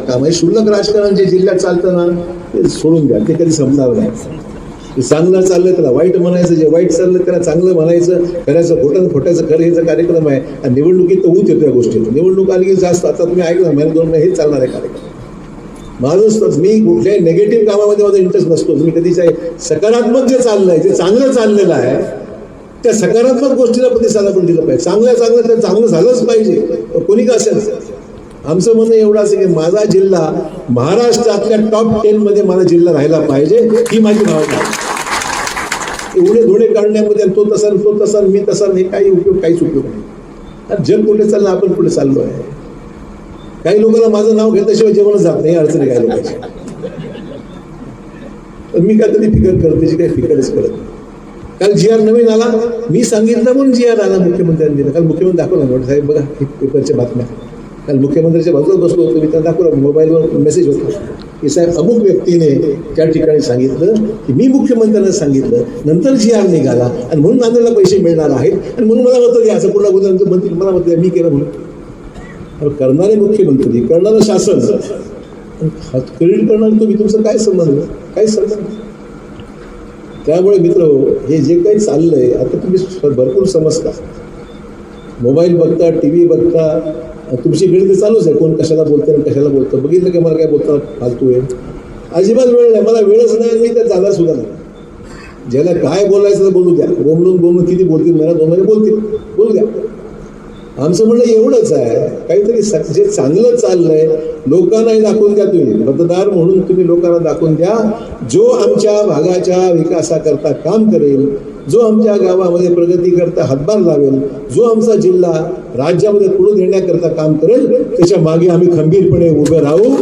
काम आहे शुल्लक राजकारण जे जिल्ह्यात चालतं ना ते सोडून द्या. ते कधी समजावं नाही. चांगलं चाललं त्याला वाईट म्हणायचं जे वाईट चाललं त्याला चांगलं म्हणायचं खऱ्याचं खोटं खोट्याचं खरं हेचा कार्यक्रम आहे. आणि निवडणुकीत तर होत येतो या गोष्टीत. निवडणूक आली की जास्त आता तुम्ही ऐकलं महिना दोन महिने हेच चालणार आहे कार्यक्रम. माझं मी कुठल्याही नेगेटिव्ह कामामध्ये माझा इंटरेस्ट नसतो. मी कधीच आहे सकारात्मक जे चाललंय जे चांगलं चाललेलं आहे त्या सकारात्मक गोष्टीला प्रतिसाद आपण दिलं पाहिजे. चांगलं चांगलं तर चांगलं झालंच पाहिजे. कोणी का असेल? आमचं म्हणणं एवढं असं की माझा जिल्हा महाराष्ट्रातल्या टॉप टेन मध्ये माझा जिल्हा राहायला पाहिजे ही माझी भावना एवढे धोडे काढण्यामध्ये तो तसा तो तसा मी तसा हे काही उपयोग काहीच उपयोग नाही. जग कुठे चाललं आपण कुठे चाललो आहे काही लोकांना माझं नाव घेतल्याशिवाय जेवणच जात नाही अडचणी काही लोकांची. तर मी काय कधी फिकर करत त्याची काही फिकरच करत नाही. काल जी आर नवीन आला मी सांगितलं म्हणून जी आर आला मुख्यमंत्र्यांनी. काल मुख्यमंत्री दाखवला साहेब बघा हे पेपरच्या बातम्या. काल मुख्यमंत्र्यांच्या बाजूला बसलो होतो मी त्यांना दाखवला मोबाईलवर मेसेज होता. की साहेब अमुक व्यक्तीने त्या ठिकाणी सांगितलं की मी मुख्यमंत्र्यांना सांगितलं नंतर जी आर निघाला आणि म्हणून नांदेडला पैसे मिळणार आहेत आणि म्हणून मला मतं द्या असं पुन्हा गुजरात मंत्री मला मत द्या मी केलं म्हणून. करणारे मुख्यमंत्री करणारं शासन क्रेडिट करणार तुम्ही तुमचं काय संबंध? काय संबंध? त्यामुळे मित्र हे जे काही चाललंय आता तुम्ही भरपूर समजता. मोबाईल बघता टी व्ही बघता तुमची गणित चालूच आहे. कोण कशाला बोलतं आणि कशाला बोलतं बघितलं की मला काय बोलतं फालतू आहे. अजिबात वेळ नाही. मला वेळच नाही मी त्या जाणार सुद्धा नाही. ज्याला काय बोलायचं तर बोलू द्या. बोमलून बोमलून किती बोलतील? मला दोन महिने बोलतील. बोलू द्या. आमचं म्हणणं एवढंच आहे. काहीतरी जे चांगलं चाललंय लोकांनाही दाखवून द्या तुम्ही. मतदार म्हणून तुम्ही लोकांना दाखवून द्या. जो आमच्या भागाच्या विकासाकरता काम करेल जो आमच्या गावामध्ये प्रगती करता हातभार लावेल जो आमचा जिल्हा राज्यामध्ये पुढे नेण्याकरता काम करेल त्याच्यामागे आम्ही खंबीरपणे उभे राहू.